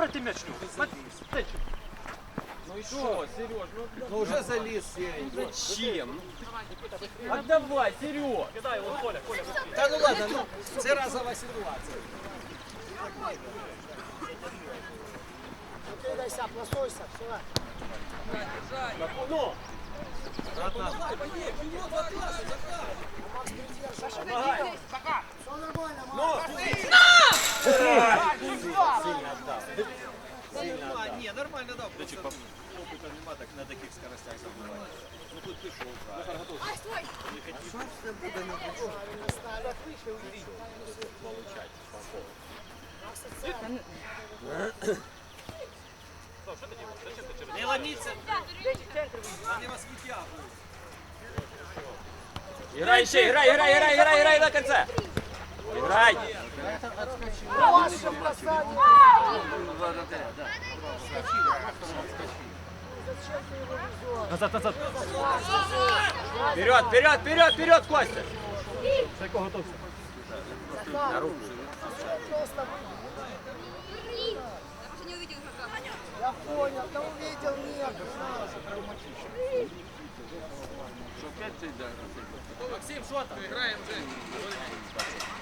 Забирайте м'яч. ну. Ну и что, Сереж, ну, Ну уже залез серенький. зачем? Ну, Отдавай, Сереж. Кидай його, Коля, Коля. Та ну ладно, ну це разова ситуація. Кидайся, пластуйся, все. Ну, Все нормально, Макс. А, ні, нормально дав. Просто опита нема так на таких скоростях забивати. Ну тут пішов, правильно. Ставят выше, увидишь. Не ламіться. Вони вас витягують. Играй еще, играй, играй, играй, играй, играй до конца. Бросание. назад, назад. Вперед, вперед, вперед, вперед, Костя. Сайко не увидел игрока. я понял, да увидел, нет. Максим, що там? Граємо вже.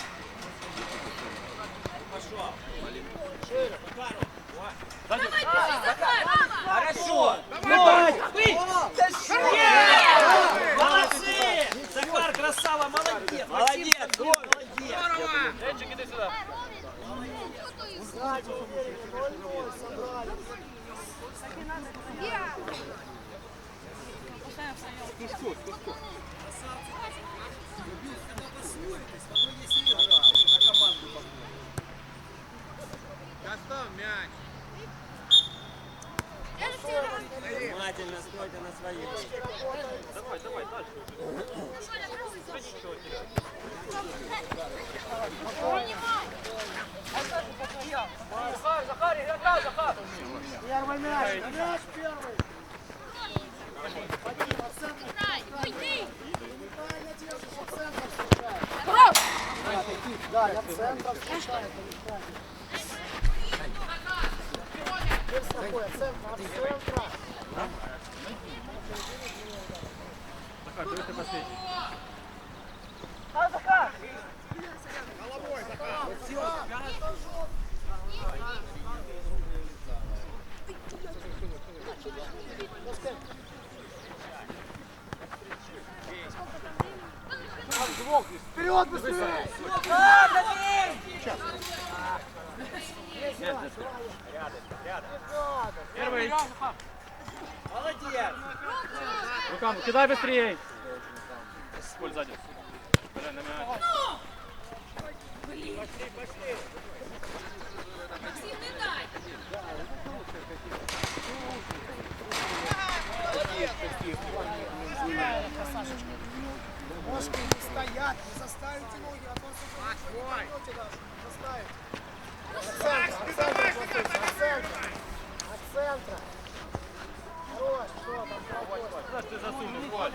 Хорошо. Молодці! Захар, красава, молодець! Молодец, гол. Денчик, іди сюди. Сзади, ноль-ноль, собрали. Внимательно стойте на своих. Давай, давай, дальше. Захар, Захар, игрока, Захар. Первый мяч, мяч первый. Вадим, от центра. Неправильно держишь, от центра встречай. Да, такие, да, от центра встречай, это неправильно. Есть такое, от центра, от центра. Захар, дивися последній. А, Захар! Вперед быстрее! Первый. Молодець! Руками, кидай быстрее. Коль сзади. Бля, на мяч. Максим, Ножки не стоят, не заставите ноги, а то заставите даже. Заставите. От центра, от центра, от центра. Хорош, что там. Куда ты засунул, Коль?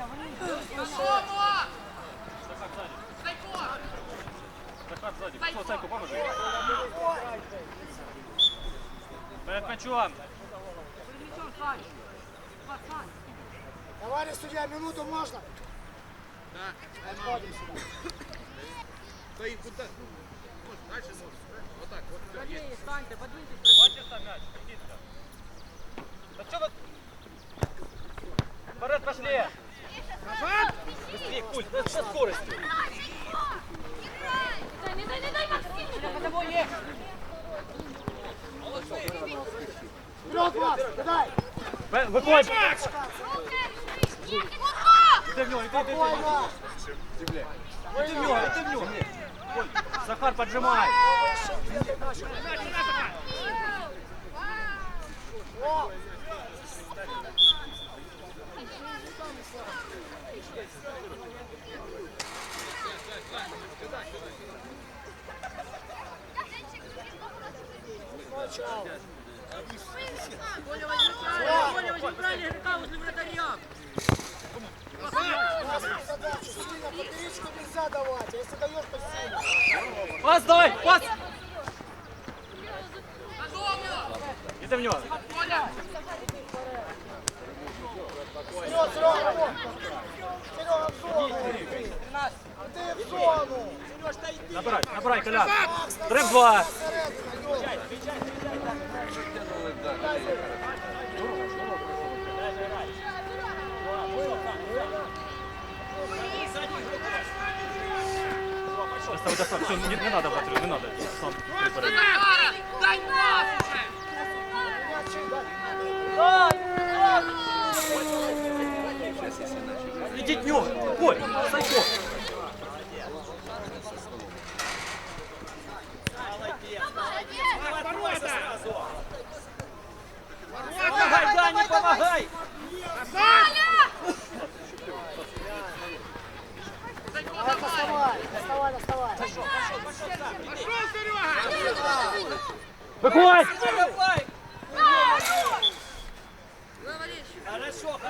Захар сзади. Кто, Сайко, поможи. Перед мячом. Товарищ судья, минуту можно? Вперед пошли. Быстрее, Куль, скорости. Дай, не дай, не дай, Максим. Вперед, Макс, кидай! Выходь. Ого! Иди в него, иди, иди, иди. Спокойно! Иди в него, иди в него. Захар, поджимай. О! Начало. Задачу сильно поперечку нельзя давать, а если даешь, то сильно. Пас давай, пас. в нього. Вперед, Серега, вот. Серега, в зону. Ти в зону. Набирай, набирай, Колян. Макс, на Три в зону, Доставай, доставай. Все, не, не надо, Батрю, не надо. Сам прибери. Дай пас уже! М'ячі, дай. Ідіть Виходь.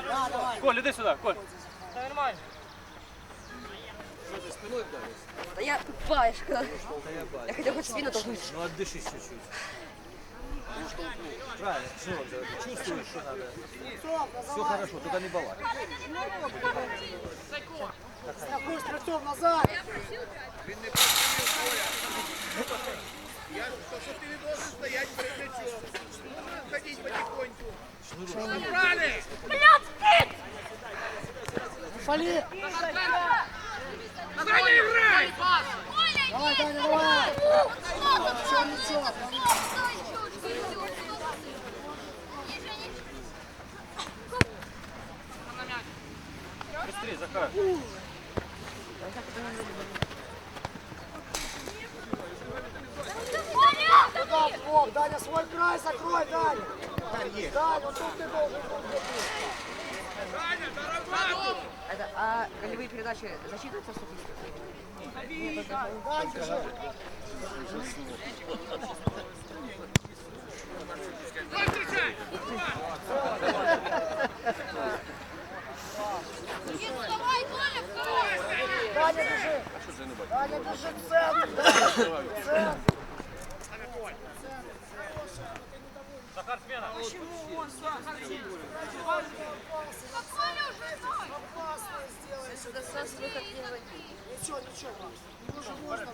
Да, давай. Коль, іди сюди, Коль. Да я тупая, что Я хотела хоть спину толкнуть. Ну отдышись чуть-чуть. Правильно, что ты чувствуешь, что надо. Все хорошо, только не балакай. Страхуй, стрельцов назад. Блядь, спит! Фали. Давай, играй! Давай, Даня, давай. Ничего, ничего. Быстрее, Захар. В бок. Даня, свой край закрой, Даня. Даня, вот тут ты должен был Это, а голевые передачи засчитываются в статистике? Коля, второй! Даня, бежи. Даня, бежи в центр. Даня, центр. Захар, смена. Коля уже стой! Опасно сделай. Ничего, ничего, Макс. Ему же можно.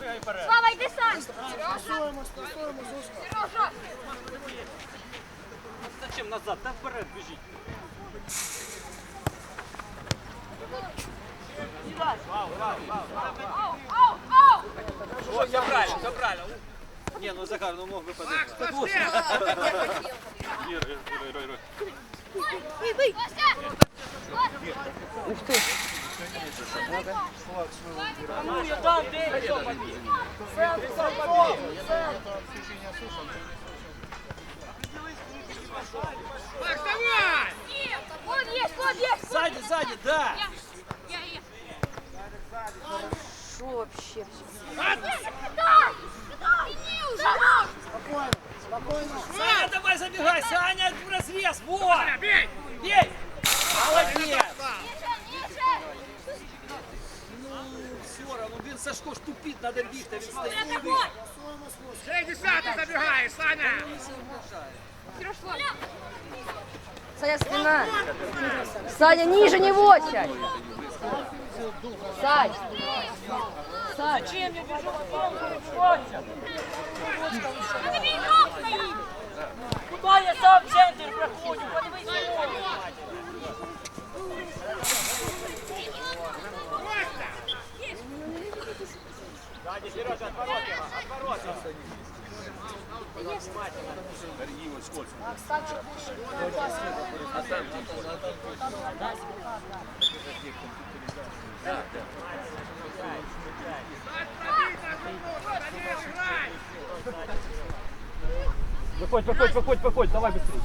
Бігай вперед. Слава, йди сам! Стосуємо, стосуємо, Зузка. Сережа! Зачем назад? Та вперед біжіть. Ау, ау, ау! О, все правильно, все правильно. Не, ну Захар, ну мог бы подать. Ір, ір, ір, ір, ір. Бий, бий! Центр, Сальцов, центр. Вот есть, вот есть! Сзади, сзади, да! Я, я, я. Что вообще? Саня, давай забегай, Саня, в разрез, вот! Бей! Бей! Молодец! Миша, Миша! Ну, все равно, блин, Сашко ж тупит, надо бить, він стоїть. Атакуй! Саня, спина. Саня, ниже него сядь. Сань. Сань. Ты бегом стоит! Куда я сам в центр проходжу? Подивись на нього. Дані, Сережа, отворот його, отворот його. Макс, сам чуть выше. не опасно. Виходь, виходь, виходь, виходь, давай быстрее.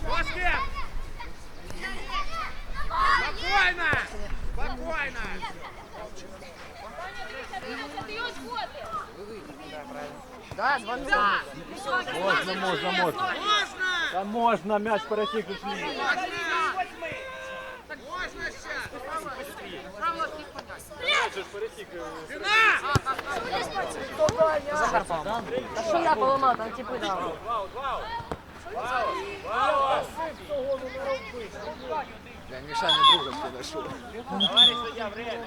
Спокойно! Спокойно! Ты ее сходи! Да, звонок. Можна, можна, можна. Та можна, м'яч пересік Захар Павлов. А що я поламав, там типи дали. Мішаня другом подошов. Товарищ судья, вред.